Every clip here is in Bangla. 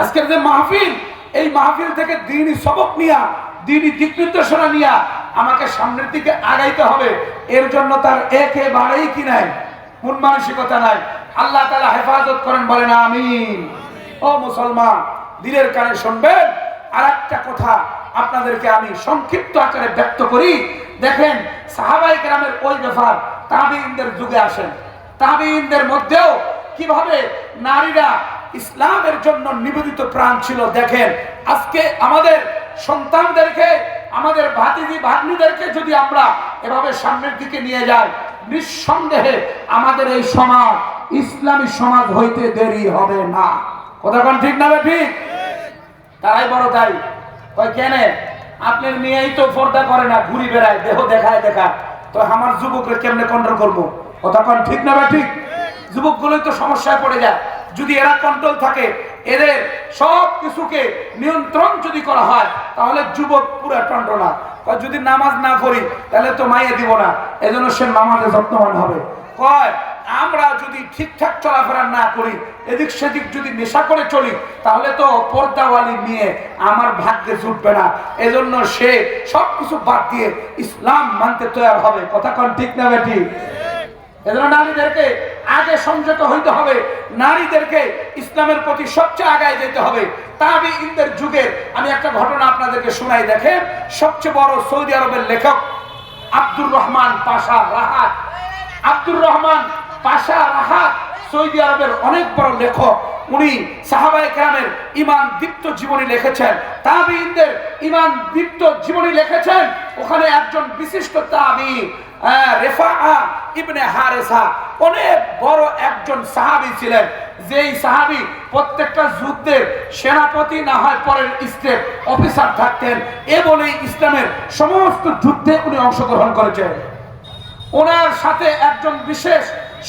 আজকের যে মাহফিল, এই মাহফিল থেকে দিনই সবক নিয়া, দিনই দিক নির্দেশনা নিয়া আমাকে সামনের দিকে আগাইতে হবে। এর জন্য তার একেবারেই কি নাই? মন মানসিকতা নাই। আল্লাহ তালা হেফাজত করেন, বলেন, আমিন। ও মুসলমান, দিলের কানে শুনবেন? আর একটা কথা আপনাদেরকে আমি সংক্ষিপ্ত আকারে ব্যক্ত করি। দেখেন, সাহাবাই গ্রামের ওই ব্যাপার তাবিনদের যুগে আসেন। তাবিনদের মধ্যেও কীভাবে নারীরা ইসলামের জন্য নিবেদিত প্রাণ ছিল। দেখেন, আজকে আমাদের সন্তানদেরকে, আমাদের ভাতিজি, ভাগ্নিদেরকে যদি আমরা এভাবে সামনের দিকে নিয়ে যাই, নিঃসন্দেহে আমাদের এই সমাজ, ইসলামী সমাজ হইতে দেরি হবে না। কথা ঠিক না বে ঠিক? তারাই বড় তাই কয়, কেনে? আপনার মেয়েই তো পর্দা করে না, ঘুরি বেড়ায়, দেহ দেখায় দেখা তো আমার যুবকরা কেমনে কন্ট্রোল করব? কথা ঠিক না বে ঠিক? যুবকগুলোই তো সমস্যায় পড়ে যায়। যদি এরা কন্ট্রোল থাকে, এদের সব কিছুকে নিয়ন্ত্রণ যদি করা হয়, তাহলে যুবক পুরা টন্টনা যদি নামাজ না পড়ি, তাহলে তো মাইয়ে দিব না। এজন্য সে নামাজে যত্নবান হবে। কয়, আমরা যদি ঠিকঠাক চলাফেরা না করি, এদিক সেদিক যদি নেশা করে চলি, তাহলে তো পর্দাওয়ালি নিয়ে আমার ভাগ্যে জুটবে না। এজন্য সে সব কিছু বাদ দিয়ে ইসলাম মানতে তৈরি হবে। কথা কন ঠিক না বেটি এজন্য নারীদেরকে আগে সংযত হইতে হবে। নারীদেরকে ইসলামের প্রতি সবচেয়ে আগায় যেতে হবে। তাবি ইন্দের যুগের আমি একটা ঘটনা আপনাদেরকে শোনাই, দেখেন। সবচেয়ে বড় সৌদি আরবের লেখক আব্দুর রহমান পাশা রাহাত। আব্দুর রহমান পাশা রাহাত সৌদি আরবের অনেক বড় লেখক। উনি সাহাবায়ে কেরামের ইমান দীপ্ত জীবনী লিখেছেন। তাবিইনদের ইমান দীপ্ত জীবনী লিখেছেন। ওখানে একজন বিশিষ্ট তাবি রেফা ইবনে হারেসা অনেক বড় একজন ছিলেন। যেই প্রত্যেকটা যুদ্ধের সেনাপতি না হয় পরের অফিসার থাকতেন এ বলেই ইসলামের সমস্ত যুদ্ধে উনি অংশগ্রহণ করেছেন। ওনার সাথে একজন বিশেষ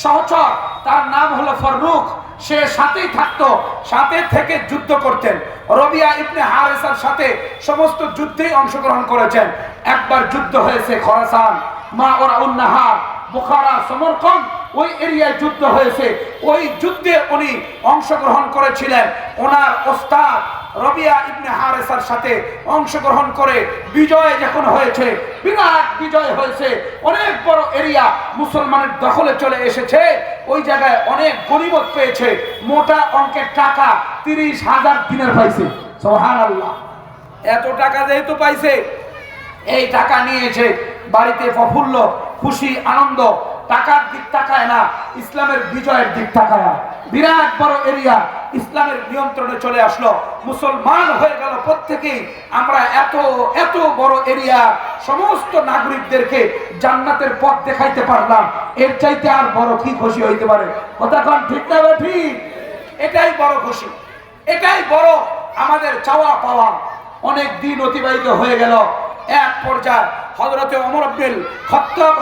সহচর, তার নাম হলো ফররুখ, সে সাথেই থাকতো, সাথে থেকে যুদ্ধ করতেন। রবিয়া ইবনে হারেসার সাথে সমস্ত যুদ্ধেই অংশগ্রহণ করেছেন। একবার যুদ্ধ হয়েছে খরাসান। মা ওরা উন্নাহার বুখারা সমরকন ওই এরিয়ায় যুদ্ধ হয়েছে। ওই যুদ্ধে উনি অংশগ্রহণ করেছিলেন। ওনার ওস্তাদ রবিয়া ইবনে হারেসার সাথে অংশগ্রহণ করে বিজয় যখন হয়েছে বিরাট বিজয় হয়েছে অনেক বড় এরিয়া মুসলমানের দখলে চলে এসেছে। ওই জায়গায় অনেক গরিবত পেয়েছে। মোটা অঙ্কের টাকা তিরিশ হাজার দিনের পাইছে। সোহান আল্লাহ এত টাকা যেহেতু পাইছে এই টাকা নিয়েছে। বাড়িতে প্রফুল্ল, খুশি, আনন্দ, টাকার দিক তাকায় না, ইসলামের বিজয়ের দিক তাকায় বিরাট বড় এরিয়া, ইসলামের নিয়ন্ত্রণে চলে আসলো। মুসলমান হয়ে গেল প্রত্যেকেই। আমরা এত এত বড় এরিয়া, সমস্ত নাগরিকদেরকে জান্নাতের পথ দেখাইতে পারলাম। এর চাইতে আর বড় কি খুশি হইতে পারে? কথা কন ঠিক না ঠিক? এটাই বড় খুশি। এটাই বড় আমাদের চাওয়া পাওয়া। অনেক দিন অতিবাহিত হয়ে গেল। এক পর্যায়ে হজরতে অমর আব্দুল খত্তাব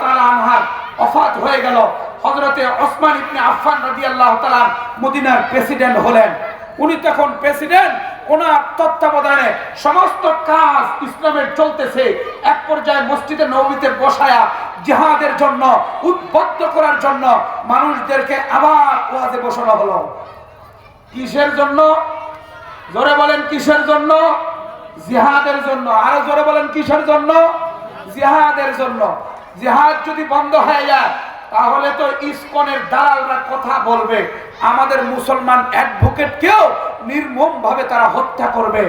তাআলা আনহার ওফাত হয়ে গেল। হজরতে ওসমান ইবনে আফফান রাদিয়াল্লাহু তাআলা মদিনার প্রেসিডেন্ট হলেন। উনি তখন প্রেসিডেন্ট, ওনার তত্ত্বাবধানে সমস্ত কাজ ইসলামের চলতেছে। এক পর্যায়ে মসজিদে নবীতে বসায়া জিহাদের জন্য উদ্বুদ্ধ করার জন্য মানুষদেরকে আবার ওয়াজে বসানো হলো। কিসের জন্য? জোরে বলেন, কিসের জন্য? জিহাদের জন্য। আরও জোরে বলেন, কিসের জন্য? জিহাদের জন্য। জিহাদ যদি বন্ধ হয়ে যায়, তাহলে তো ইসকনের দালালরা কথা বলবে। আমাদের মুসলমান অ্যাডভোকেটকেও নির্মম ভাবে তারা হত্যা করবে।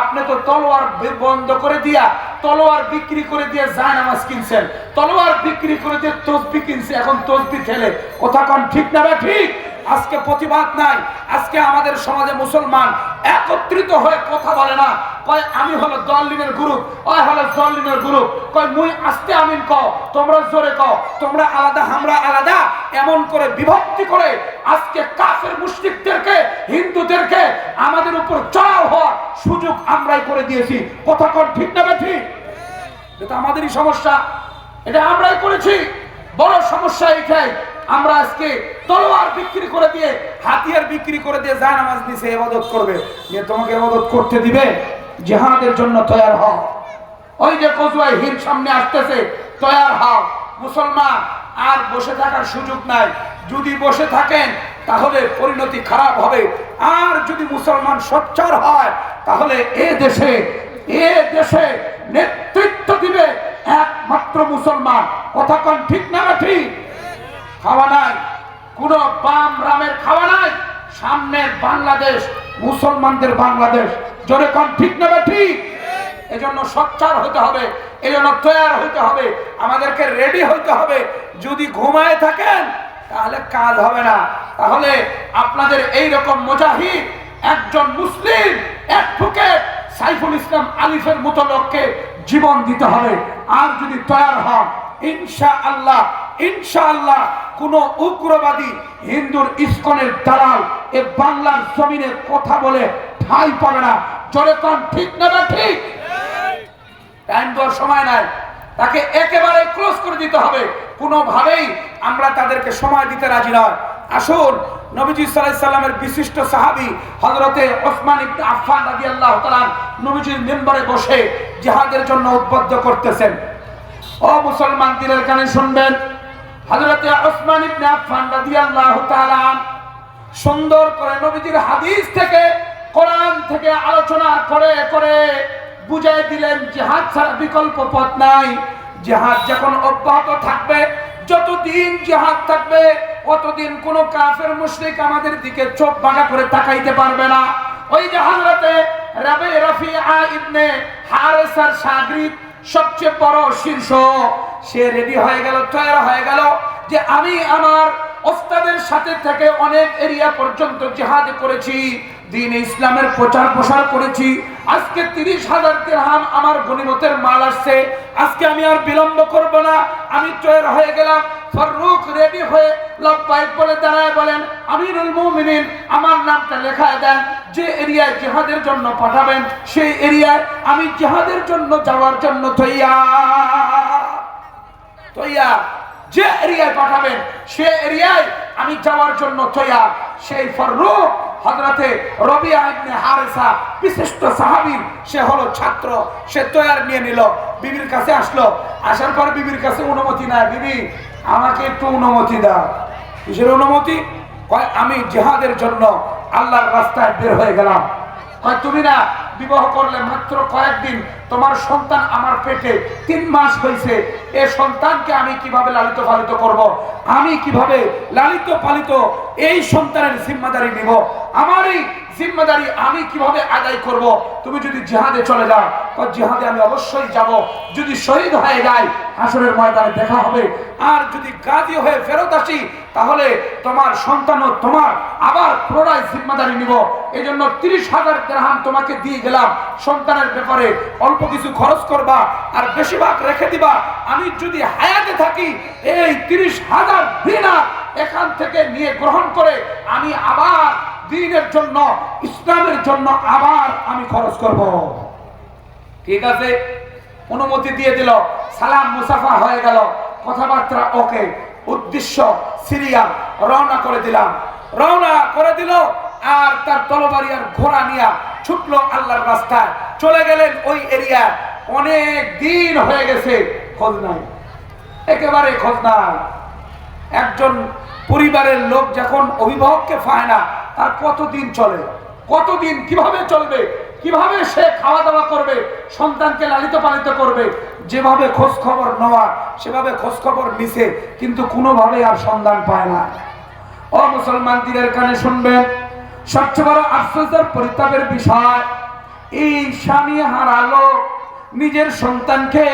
আপনি তো তলোয়ার বন্ধ করে দিয়া, তলোয়ার বিক্রি করে দিয়ে জায়নামাজ কিনছেন। তলোয়ার বিক্রি করে দিয়ে তসবি কিনছে, এখন তসবি খেলে কথা কন ঠিক না বা ঠিক। আজকে প্রতিবাদ নাই। আজকে আমাদের সমাজে মুসলমান একত্রিত হয়ে কথা বলে না। কয়, আমি হলো দলিনের গ্রুপ। ওই হলো দলিনের গ্রুপ। কয়, মুই আস্তে আমিন ক তোমরা জোরে ক তোমরা আলাদা, আমরা আলাদা। এমন করে বিভক্তি করে আজকে কাফের মুশরিকদেরকে, হিন্দুদেরকে আমাদের উপর চড়াও হওয়ার সুযোগ আমরাই করে দিয়েছি। কথা কন ঠিক না ঠিক এটা আমাদেরই সমস্যা। এটা আমরাই করেছি। বড় সমস্যা এটাই আমরা আজকে তলোয়ার বিক্রি করে দিয়ে, হাতিয়ার বিক্রি করে দিয়ে যায় নামাজ নিচে এবাদত করবে। যে তোমাকে এবাদত করতে দিবে। জেহাদের জন্য তৈয়ার হও। ওই যে কচুয়াই হির সামনে আসতেছে, তৈয়ার হও। মুসলমান, আর বসে থাকার সুযোগ নাই। যদি বসে থাকেন, তাহলে পরিণতি খারাপ হবে। আর যদি মুসলমান সোচ্চার হয়, তাহলে এ দেশে এ দেশে নেতৃত্ব দিবে একমাত্র মুসলমান। কথা কন ঠিক না ঠিক? খাওয়া নাই। কোন বাম রামের খাওয়া নাই? সামনের বাংলাদেশ, মুসলমানদের বাংলাদেশ, জোরে কন ঠিক না বা ঠিক? এজন্য সচ্চার হতে হবে, এজন্য তৈয়ার হতে হবে, আমাদেরকে রেডি হতে হবে। যদি ঘুমায় থাকেন, তাহলে কাজ হবে না। তাহলে আপনাদের এই রকম মুজাহিদ, একজন মুসলিম অ্যাডভোকেট সাইফুল ইসলাম আলিফের মতো লোককে জীবন দিতে হবে। আর যদি তৈয়ার হন ইনশা আল্লাহ ইনশাআল্লাহ, কোন উগ্রবাদী হিন্দুর ইস্কনের দালাল এ বাংলার জমিনে কথা বলে ঠাই পাবে না। জোরে কন, ঠিক না বা ঠিক? টাইম দেওয়ার সময় নাই। তাকে একেবারে ক্লোজ করে দিতে হবে। কোনোভাবেই আমরা তাদেরকে সময় দিতে রাজি নয়। আসুন, নবীজি সাল্লামের বিশিষ্ট সাহাবী হযরতে ওসমান ইবনে আফফান রাদিয়াল্লাহু তাআলা নবীজির মেম্বারে বসে জিহাদের জন্য উদ্বুদ্ধ করতেছেন। ও মুসলমান দিনের কানে শুনবেন। হযরতে ওসমান ইবনে আফফান রাদিয়াল্লাহু তাআলা সুন্দর করে নবীজির হাদিস থেকে, কোরআন থেকে আলোচনা করে করে বুঝাই দিলেন, জিহাদ ছাড়া বিকল্প পথ নাই। জিহাদ যখন অব্যাহত থাকবে, যতদিন জিহাদ থাকবে, অতদিন কোন কাফের মুশরিক আমাদের দিকে চোখ বাঁকা করে তাকাইতে পারবে না। ওই যে হযরতে রাবে রাফিআ ইবনে হারেসার শাগরিদ সবচেয়ে বড় শীর্ষ, সে রেডি হয়ে গেল তৈরি হয়ে গেল যে আমি আমার ওস্তাদের সাথে থেকে অনেক এরিয়া পর্যন্ত জিহাদ করেছি, দিন ইসলামের প্রচার প্রসার করেছি। আজকে তিরিশ হাজার দিরহাম আমার গনিমতের মাল আসছে। আজকে আমি আর বিলম্ব করব না, আমি তৈরি হয়ে গেলাম। ফররুখ রেডি হয়ে বলে দাঁড়ায় বলেন, আমিরুল মুমিনিন, আমার নামটা লেখায় দেন, যে এরিয়ায় জিহাদের জন্য পাঠাবেন, সেই এরিয়ায় আমি জিহাদের জন্য যাওয়ার জন্য তৈয়া তৈয়া যে এরিয়ায় পাঠাবেন, সে এরিয়ায় আমি যাওয়ার জন্য তৈয়া সেই ফররুখ, হযরতে রবিয়া ইবনে হারেসা, বিশিষ্ট সাহাবীর সে হলো ছাত্র। সে তৈয়ার নিয়ে নিল। বিবির কাছে আসলো। আসার পর বিবির কাছে অনুমতি নাই বিবি, আমাকে একটু অনুমতি দাও। কিসের অনুমতি? কয়, আমি জিহাদের জন্য আল্লাহর রাস্তায় বের হয়ে গেলাম। কয়, তুমি না বিবাহ করলে মাত্র কয়েকদিন তোমার সন্তান আমার পেটে তিন মাস হয়েছে এ সন্তানকে আমি কীভাবে লালিত পালিত করব। আমি কীভাবে লালিত পালিত এই সন্তানের জিম্মাদারি নিব আমারই জিম্মাদারি আমি কীভাবে আদায় করব। তুমি যদি জিহাদে চলে যাও জিহাদে আমি অবশ্যই যাব। যদি শহীদ হয়ে যাই, হাসরের ময়দানে দেখা হবে। আর যদি গাজী হয়ে ফেরত আসি, তাহলে তোমার সন্তানও তোমার আবার পুনরায় জিম্মাদারি নিব। এই জন্য তিরিশ হাজার দেড়হাম তোমাকে দিয়ে গেলাম। সন্তানের ব্যাপারে অল্প কিছু খরচ করবা আর বেশিরভাগ রেখে দিবা। আমি যদি হায়াতে থাকি, এই তিরিশ হাজার দিনার এখান থেকে নিয়ে গ্রহণ করে আমি আবার দিনের জন্য, ইসলামের জন্য আবার আমি খরচ করব। ঠিক আছে? অনুমতি দিয়ে দিল, সালাম মুসাফা হয়ে গেল, কথাবার্তা ওকে, উদ্দেশ্য সিরিয়া রওনা করে দিলাম। রওনা করে দিল, আর তার তলবাড়ি আর ঘোড়া নিয়া ছুটলো আল্লাহর রাস্তায়। চলে গেলেন ওই এরিয়া। অনেক দিন হয়ে গেছে, খোঁজ নাই। একেবারে খোঁজ নাই। একজন পরিবারের লোক যখন অভিভাবককে পায় না তার কতদিন চলে? কতদিন কীভাবে চলবে? কীভাবে সে খাওয়া দাওয়া করবে? সন্তানকে লালিত পালিত করবে? যেভাবে খোঁজ খবর নেওয়া সেভাবে খোঁজ খবর নিছে, কিন্তু কোনোভাবেই আর সন্ধান পায় না। ও মুসলমান দিনের কানে শুনবেন, সবচেয়ে বড় আশ্চর্যের পরিতাপের বিষয়, এই স্বামী হারালো, নিজের সন্তানকে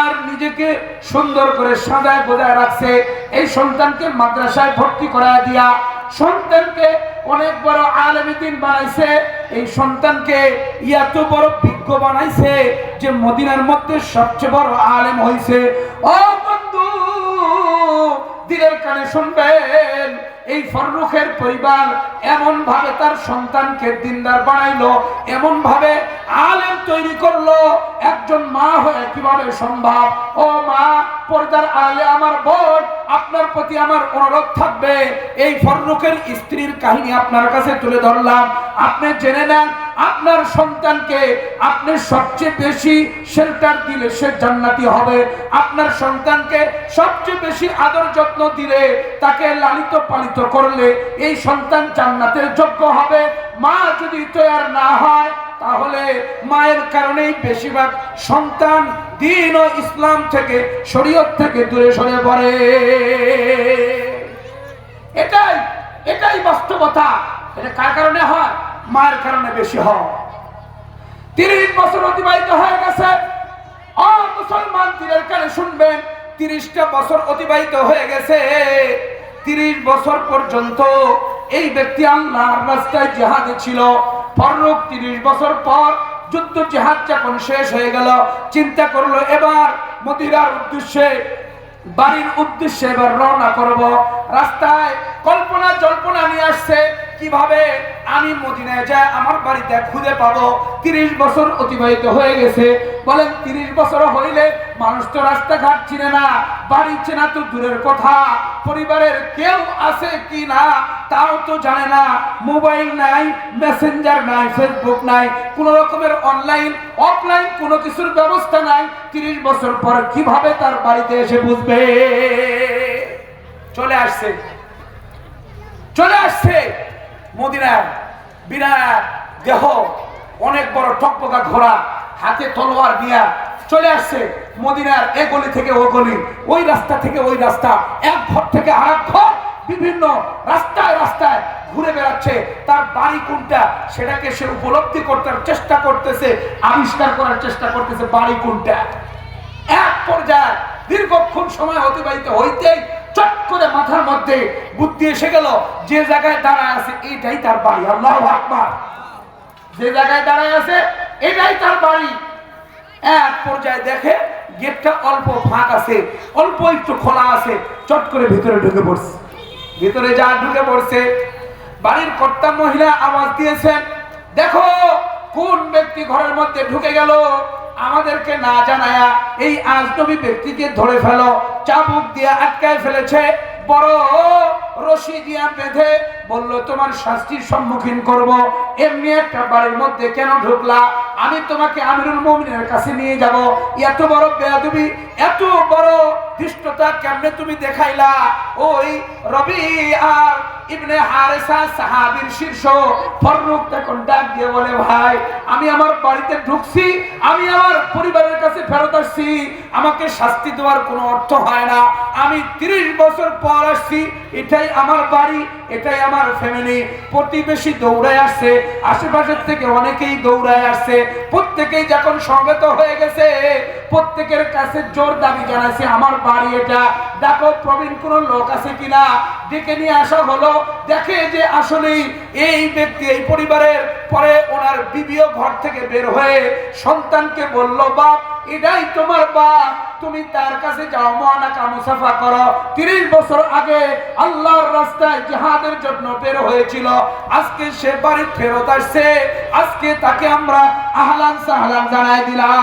আর নিজেকে সুন্দর করে সাজায় বোঝায় রাখছে, এই সন্তানকে মাদ্রাসায় ভর্তি করায় দিয়া সন্তানকে অনেক বড় আলমিদিন দিন বানাইছে, এই সন্তানকে এত বড় বিজ্ঞ বানাইছে যে মদিনার মধ্যে সবচেয়ে বড় আলেম হয়েছে ও বন্ধু, দিলের কানে শুনবেন এই ফররুখের পরিবার এমন ভাবে তার সন্তানকে দিনদার বানাইলো এমন ভাবে আলেম তৈরি করল, একজন মা হয়ে কীভাবে সম্ভব? ও মা, পর্দার আলে আমার বোন আপনার প্রতি আমার অনুরোধ থাকবে। এই ফররুখের স্ত্রীর কাহিনী আপনার কাছে তুলে ধরলাম। আপনি জেনে নেন, আপনার সন্তানকে আপনি সবচেয়ে বেশি শেল্টার দিলে সে জান্নাতি হবে। আপনার সন্তানকে সবচেয়ে বেশি আদর যত্ন দিলে তাকে লালিত পালিত করলে এই সন্তান জান্নাতের যোগ্য হবে। মা যদি তৈয়ার না হয়, তাহলে মায়ের কারণেই বেশিরভাগ সন্তান দিন ও ইসলাম থেকে, শরীয়ত থেকে দূরে সরে পড়ে। এটাই এটাই বাস্তবতা। এটা কার কারণে হয়? মায়ের কারণে বেশি হয়। তিরিশ বছর অতিবাহিত হয়ে গেছে। অ, মুসলমান তীরের কানে শুনবেন, তিরিশটা বছর অতিবাহিত হয়ে গেছে। তিরিশ বছর পর্যন্ত এই ব্যক্তি আল্লাহর রাস্তায় জেহাদে ছিল। পরলোক তিরিশ বছর পর যুদ্ধ জেহাদ যখন শেষ হয়ে গেল, চিন্তা করল এবার মদিরার উদ্দেশ্যে, বাড়ির উদ্দেশ্যে এবার রওনা করব। রাস্তায় কল্পনা জল্পনা নিয়ে আসছে কীভাবে আমি মদিনায় যাই আমার বাড়িতে খুঁজে পাবো? তিরিশ বছর অতিবাহিত হয়ে গেছে। বলেন, তিরিশ বছর হইলে মানুষ তো রাস্তাঘাট চিনে না, বাড়ি চেনা তো দূরের কথা। পরিবারের কেউ আছে কি না, তাও তো জানে না। মোবাইল নাই, মেসেঞ্জার নাই, ফেসবুক নাই, কোন রকমের অনলাইন, অফলাইন কোনো কিছুর ব্যবস্থা নাই। তিরিশ বছর পর কীভাবে তার বাড়িতে এসে বুঝবে? চলে আসছে। চলে আসছে। মদিনার বিরাট দেহ, অনেক বড় টকপকা ঘোড়া, হাতে তলোয়ার দিয়া চলে আসছে মদিনার এ গলি থেকে ও গলি। ওই রাস্তা থেকে ওই রাস্তা, এক ঘর থেকে আর এক ঘর বিভিন্ন রাস্তায় রাস্তায় ঘুরে বেড়াচ্ছে। তার বাড়ি কোনটা, সেটাকে সে উপলব্ধি করতে চেষ্টা করতেছে, আবিষ্কার করার চেষ্টা করতেছে বাড়ি কোনটা। এক পর্যায়ে দীর্ঘক্ষণ সময় অতিবাহিত হইতেই চট করে মাথার মধ্যে বুদ্ধি এসে গেল, যে জায়গায় দাঁড়ায় আছে, এটাই তার বাড়ি। আল্লাহ আকবার। যে জায়গায় দাঁড়ায় আছে, এটাই তার বাড়ি। এক পর্যায়ে দেখে গেটটা অল্প ফাঁক আছে, অল্প একটু খোলা আছে, চট করে ভিতরে ঢুকে পড়ছে। ভিতরে যা ঢুকে পড়ছে, বাড়ির কর্তা মহিলা আওয়াজ দিয়েছেন, দেখো, কোন ব্যক্তি ঘরের মধ্যে ঢুকে গেল? আমাদেরকে না জানায়া এই আজনবী ব্যক্তিকে ধরে ফেলো। চাবুক দিয়ে আটকায় ফেলেছে। বড় শাস্তির সম্মুখীন আমি তোমাকে আমিরুল মুমিনের কাছে নিয়ে যাব। এত বড় বেয়াদবি, এত বড় ধৃষ্টতা কেমনে তুমি দেখাইলা? ওই রবি আর ইবনে হারেসা সাহাবীর শীর্ষ ফররুক তখন ডাক দিয়ে বলে, ভাই, আমি আমার বাড়িতে ঢুকছি আমি আমার পরিবারের কাছে ফেরত আসছি আমাকে শাস্তি দেওয়ার কোনো অর্থ হয় না। আমি তিরিশ বছর পর আসছি, এটাই আমার বাড়ি, এটাই আমার ফ্যামিলি প্রতিবেশী দৌড়ায় আসছে, আশেপাশের থেকে অনেকেই দৌড়ায় আসছে। প্রত্যেকেই যখন সমবেত হয়ে গেছে, প্রত্যেকের কাছে জোর দাবি জানাচ্ছে আমার বাড়ি এটা। দেখো, প্রবীণ কোন লোক আছে কিনা? ডেকে নিয়ে আসা হলো। দেখে যে আসলেই এই ব্যক্তি, এই পরিবারের পরে ওনার বিবিও ঘর থেকে বের হয়ে সন্তানকে বলল, বাপ এটাই তোমার বাপ তুমি তার কাছে যাও, মহানাকা মুসাফা করো। তিরিশ বছর আগে আল্লাহর রাস্তায় জিহাদের জন্য বের হয়েছিল। আজকে সে বাড়ি ফেরত আসছে। আজকে তাকে আমরা আহলান সাহলান জানাই দিলাম।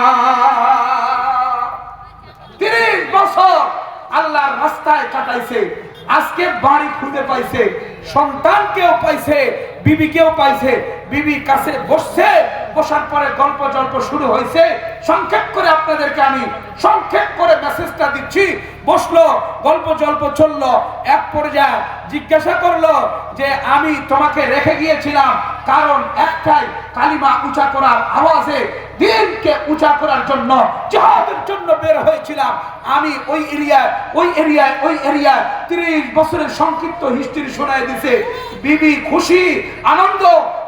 তিরিশ বছর আল্লাহর রাস্তায় কাটাইছে। আজকে বাড়ি খুঁজে পাইছে। সন্তানকেও পাইছে, বিবিকেও পাইছে। বিবি কাছে বসছে, বসার পরে গল্প জল্প শুরু হয়েছে। সংক্ষেপ করে আপনাদেরকে আমি সংক্ষেপ করে মেসেজটা দিচ্ছি। বসল, গল্প জল্প চলল, এক পর্যায়ে জিজ্ঞাসা করল যে, আমি তোমাকে রেখে গিয়েছিলাম, কারণ একটাই কালিমা উঁচা করার আওয়াজে, দিনকে উঁচা করার জন্য, জাহাদের জন্য বের হয়েছিলাম। আমি ওই এরিয়ায় ওই এরিয়ায় ওই এরিয়ায় তিরিশ বছরের সংক্ষিপ্ত হিস্ট্রি শোনায় দিছে। বিবি খুশি, আনন্দ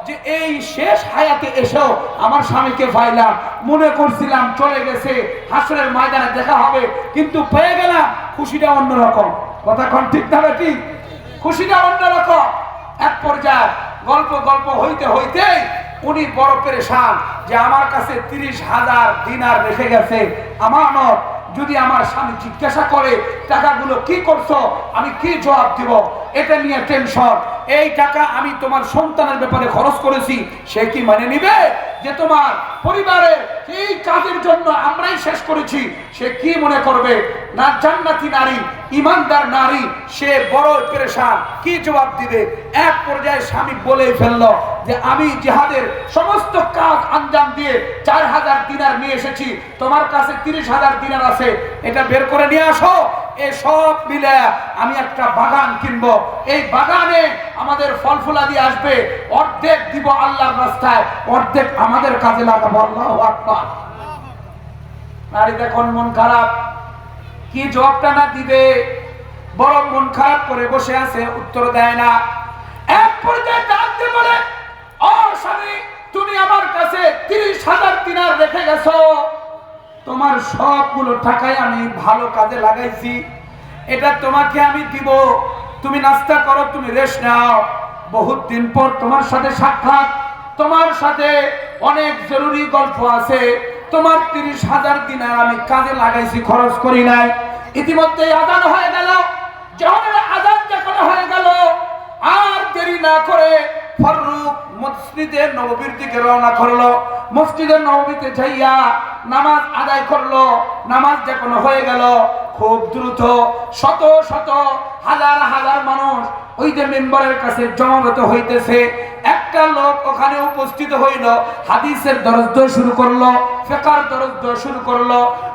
যে এই শেষ হায়াতে এসেও আমার স্বামীকে পাইলাম। মনে করছিলাম চলে গেছে, হাসরের ময়দানে দেখা হবে, কিন্তু পেয়ে গেলাম খুশিটা অন্যরকম। কথা কোন ঠিক না কি খুশিটা অন্যরকম। এক পর্যায়ে গল্প গল্প হইতে হইতে উনি বড় পেরেশান যে আমার কাছে তিরিশ হাজার দিনার রেখে গেছে। আমানত যদি আমার স্বামী জিজ্ঞাসা করে, টাকাগুলো কি করছ? আমি কি জবাব দিব? এটা নিয়ে টেনশন এই টাকা আমি তোমার সন্তানের ব্যাপারে খরচ করেছি, সে কি মানে নিবে যে তোমার পরিবারে এই কাজের জন্য আমরাই শেষ করেছি? সে কি মনে করবে? না জান্নাতি নারী ইমানদার নারী, সে বড় পেরেশান। কি জবাব দিবে? এক পর্যায়ে স্বামী বলেই ফেলল যে, আমি জিহাদের সমস্ত কাজ আঞ্জাম দিয়ে চার হাজার দিনার নিয়ে এসেছি। তোমার কাছে তিরিশ হাজার দিনার আছে। এটা বের করে নিয়ে আসো। এ সব মিলে আমি একটা বাগান কিনবো। এই বাগানে আমাদের ফল ফুলাদি আসবে। অর্ধেক দিব আল্লাহর রাস্তায়, অর্ধেক আমাদের কাজে লাগাবো। আল্লাহ আকবার। নারী দেখুন মন খারাপ? কি জবাবটা না দিবে? বড় মন খারাপ করে বসে আছে, উত্তর দেয় না। এক পর্যায়ে ডাকতে বলে, ও স্বামী, তুমি আমার কাছে তিরিশ হাজার দিনার রেখে গেছো। তোমার সবগুলো টাকায় আমি ভালো কাজে লাগাইছি। এটা তোমাকে আমি দিব। তুমি নাস্তা করো, তুমি রেস্ট নাও। বহুত দিন পর তোমার সাথে সাক্ষাৎ। তোমার সাথে অনেক জরুরি গল্প আছে। তোমার তিরিশ হাজার দিনার আমি কাজে লাগাইছি, খরচ করি নাই। ইতিমধ্যে আদান হয়ে গেল। যখন আদান যখন হয়ে গেল, আর দেরি না করে ফররুক মসজিদে নববীর দিকে রওনা করল। মসজিদের নববীতে যাইয়া নামাজ আদায় করল। নামাজ যখন হয়ে গেল, খুব দ্রুত শত শত হাজার হাজার মানুষ ওই যে মেম্বারের কাছে জমাগত হইতেছে একটা লোক ওখানে উপস্থিত হইল, হাদিসের দরজ শুরু করল, ফেকার দরজ শুরু করল।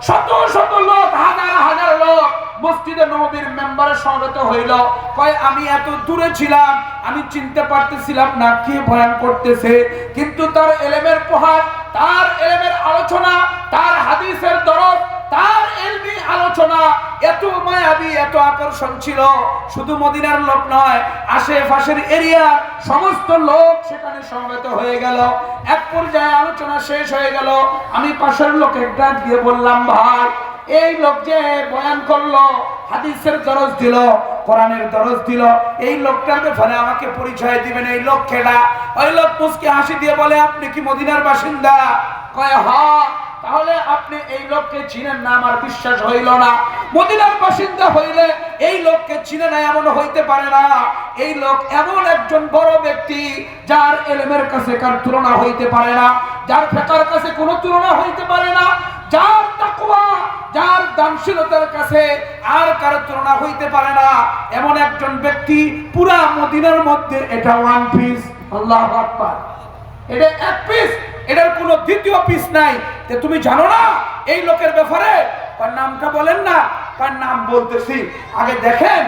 শত শত লোক, হাজার হাজার লোক মসজিদে নবীর মেম্বারের সমবেত হইল। কয়, আমি এত দূরে ছিলাম, আমি চিনতে পারতেছিলাম না কি বয়ান করতেছে। কিন্তু তার এলেমের প্রহার, তার এলেমের আলোচনা, তার হাদিসের দরদ তার এলমি আলোচনা এত মায়াবী, এত আকর্ষণ ছিল। শুধু মদিনার লোক নয়, আশেপাশের এরিয়া, সমস্ত লোক সেখানে সমবেত হয়ে গেল। এক পর্যায়ে আলোচনা শেষ হয়ে গেল। আমি পাশের লোকের ডাক দিয়ে বললাম, ভাই, এই লোক যে বয়ান করল, হাদিসের দরজ দিল, কোরআনের দরজ দিল, এই লোকটার ব্যাপারে আমাকে পরিচয় দিবেন, এই লোক খেলা? ওই লোক মুসকে হাসি দিয়ে বলে, আপনি কি মদিনার বাসিন্দা? কয় হ তাহলে আপনি এই লোককে চিনেন না, আমার বিশ্বাস হইল না। মদিনার বাসিন্দা হইলে এই লোককে চিনে না, এমন হইতে পারে না। এই লোক এমন একজন বড় ব্যক্তি, যার এলেমের কাছে কার তুলনা হইতে পারে না, যার ফেকার কাছে কোনো তুলনা হইতে পারে না, যার তাকওয়া, যার দানশীলতার কাছে আর কারও তুলনা হইতে পারে না। এমন একজন ব্যক্তি পুরা মদিনার মধ্যে, এটা ওয়ান পিস আল্লাহ আকবার। এটা এক পিস এটার কোনো দ্বিতীয় পিস নাই। যে তুমি জানো না, এই লোকের ব্যাপারে? তার নামটা বলেন না, তার নাম বলতেছি। আগে দেখেন,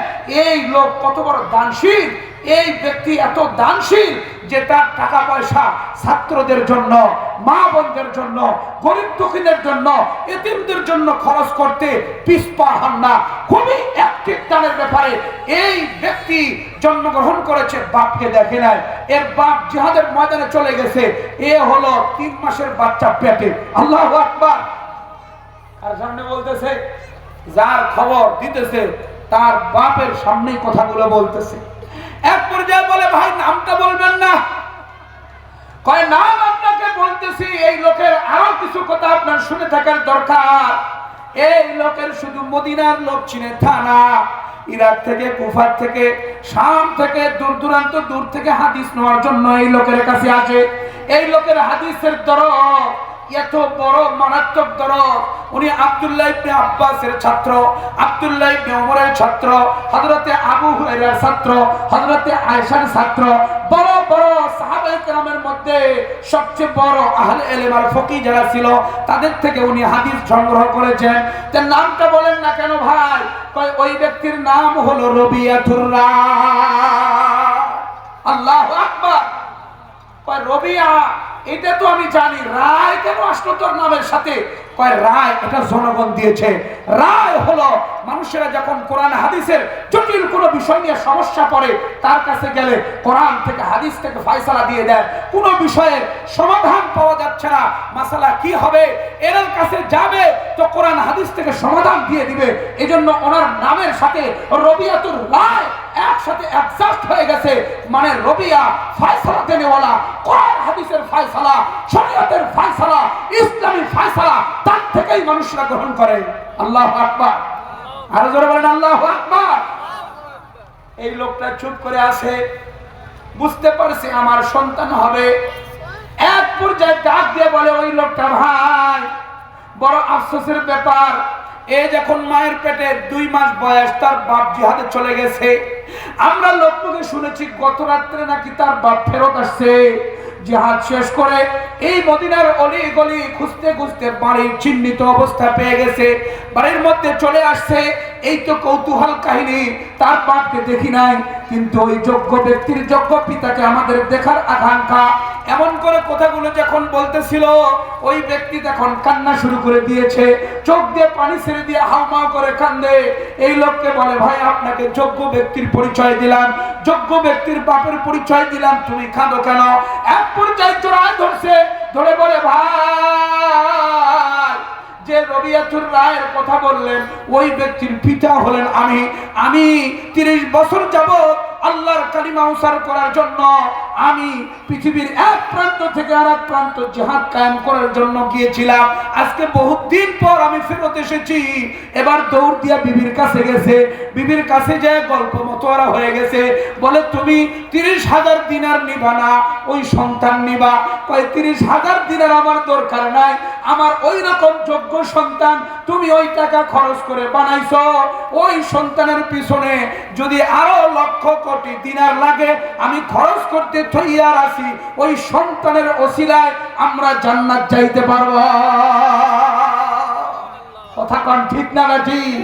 এই লোক কত বড় দানশীল। এই ব্যক্তি এত দানশীল যে তার টাকা পয়সা ছাত্রদের জন্য, মা বোনদের জন্য, গরিব দুঃখীদের জন্য, এতিমদের জন্য খরচ করতে পিসপা হন না। খুবই অ্যাক্টিভ দানের ব্যাপারে এই ব্যক্তি জন্মগ্রহণ করেছে, বাপকে দেখে নাই। এর বাপ জিহাদের ময়দানে চলে গেছে। এ হলো তিন মাসের বাচ্চা পেটে। আল্লাহ আকবার। আর সামনে বলতেছে, যার খবর দিতেছে, তার বাপের সামনেই কথাগুলো বলতেছে। পর্যায়ে বলে, ভাই, নামটা বলবেন না। কয় নাম আপনাকে বলতেছি, এই লোকের আরও কিছু কথা আপনার শুনে থাকার দরকার। এই লোকের শুধু মদিনার লোক চিনে থানা ইরাক থেকে, কুফার থেকে, শাম থেকে, দূর দূরান্ত, দূর থেকে হাদিস নেওয়ার জন্য এই লোকের কাছে আসে। এই লোকের হাদিসের দরদ এত বড় মারাত্মক দরদ। উনি আব্দুল্লাহ ইবনে আব্বাসের ছাত্র, আব্দুল্লাহ ইবনে ওমরের ছাত্র, হযরতে আবু হুরায়রার ছাত্র, হযরতে আয়েশার ছাত্র, বড় বড় সাহাবায়ে কেরামের মধ্যে সবচেয়ে বড় আহলে ইলম আর ফকি যারা ছিল, তাদের থেকে উনি হাদিস সংগ্রহ করেছেন। তার নামটা বলেন না কেন ভাই? কয়, ওই ব্যক্তির নাম হলো রবিয়াতুর রায় আল্লাহু আকবার। কয়, রবিয়া এটা তো আমি জানি। রায় কেন আসলো তোর নামের সাথে? কয়, রায় এটা জনগণ দিয়েছে। রায় হলো মানুষেরা যখন কোরআন, হাদিসের জটিল কোনো বিষয় নিয়ে সমস্যা পড়ে, তার কাছে গেলে কোরআন থেকে, হাদিস থেকে ফয়সালা দিয়ে দেয়। কোনো বিষয়ের সমাধান পাওয়া যাচ্ছে না। মাসালা কি হবে? এর কাছে যাবে তো কোরআন, হাদিস থেকে সমাধান দিয়ে দিবে। এজন্য ওনার নামের সাথে রবিয়াতুর রায় একসাথে অ্যাডজাস্ট হয়ে গেছে। মানে রবিয়া ফয়সালা দেনেওয়ালা, কোরআন, হাদিসের ফয়সালা, শরীয়তের ফয়সালা, ইসলামী ফয়সালা তার থেকেই মানুষরা গ্রহণ করে। আল্লাহ আকবার। আরও জোরে বলেন, আল্লাহ আকবার। এই লোকটা চুপ করে আছে। বুঝতে পারছে আমার সন্তান হবে। এক পর্যায়ে ডাক দিয়ে বলে, ওই লোকটা ভাই, বড় আফসোসের ব্যাপার। এ যখন মায়ের পেটে দুই মাস বয়স, তার বাপ জিহাদে চলে গেছে। আমরা লোককে শুনেছি গত রাত্রে নাকি তার বাপ ফেরত আসছে। জিহাদ শেষ করে এই মদিনার অলি গলি খুঁজতে খুঁজতে বাড়ির চিহ্নিত অবস্থা পেয়ে গেছে। বাড়ির মধ্যে চলে আসছে এই তো কৌতূহল কাহিনী, তার বাপকে দেখি নাই, কিন্তু ওই যোগ্য ব্যক্তির যোগ্য পিতাকে আমাদের দেখার আকাঙ্ক্ষা। এমন করে কথাগুলো যখন বলতেছিল, ওই ব্যক্তি তখন কান্না শুরু করে দিয়েছে। চোখ দিয়ে পানি ছেড়ে দিয়ে হাউমাউ করে কান্দে। এই লোককে বলে, ভাই, আপনাকে যোগ্য ব্যক্তির পরিচয় দিলাম। যোগ্য ব্যক্তির বাপের পরিচয় দিলাম। তুমি কাঁদো কেন? এক পর্যায়ে চোরায় ধরছে। ধরে বলে, ভাই যে রবিয়াতুর রায়ের কথা বললেন ওই ব্যক্তির পিতা হলেন আমি। আমি তিরিশ বছর যাবত আল্লাহর কালিমা উসার করার জন্য আমি পৃথিবীর এক প্রান্ত থেকে আর এক প্রান্ত জেহাদ কায়েম করার জন্য গিয়েছিলাম। আজকে বহুত দিন পর আমি ফেরত এসেছি। এবার দৌড় দিয়া বিবির কাছে গেছে। বিবির কাছে যে গল্প মতোয়ারা হয়ে গেছে। বলে, তুমি তিরিশ হাজার দিনার নিবা না, ওই সন্তান নিবা। কয়, তিরিশ হাজার দিনার আমার দরকার নাই। আমার ওই রকম যোগ্য সন্তান তুমি ওই টাকা খরচ করে বানাইছো। ওই সন্তানের পিছনে যদি আরও লক্ষ কোটি দিনার লাগে আমি খরচ করতে তৈয়ার আছি। ওই সন্তানের অসিলায় আমরা জান্নাত যাইতে পারব। কথা কন ঠিক না ঠিক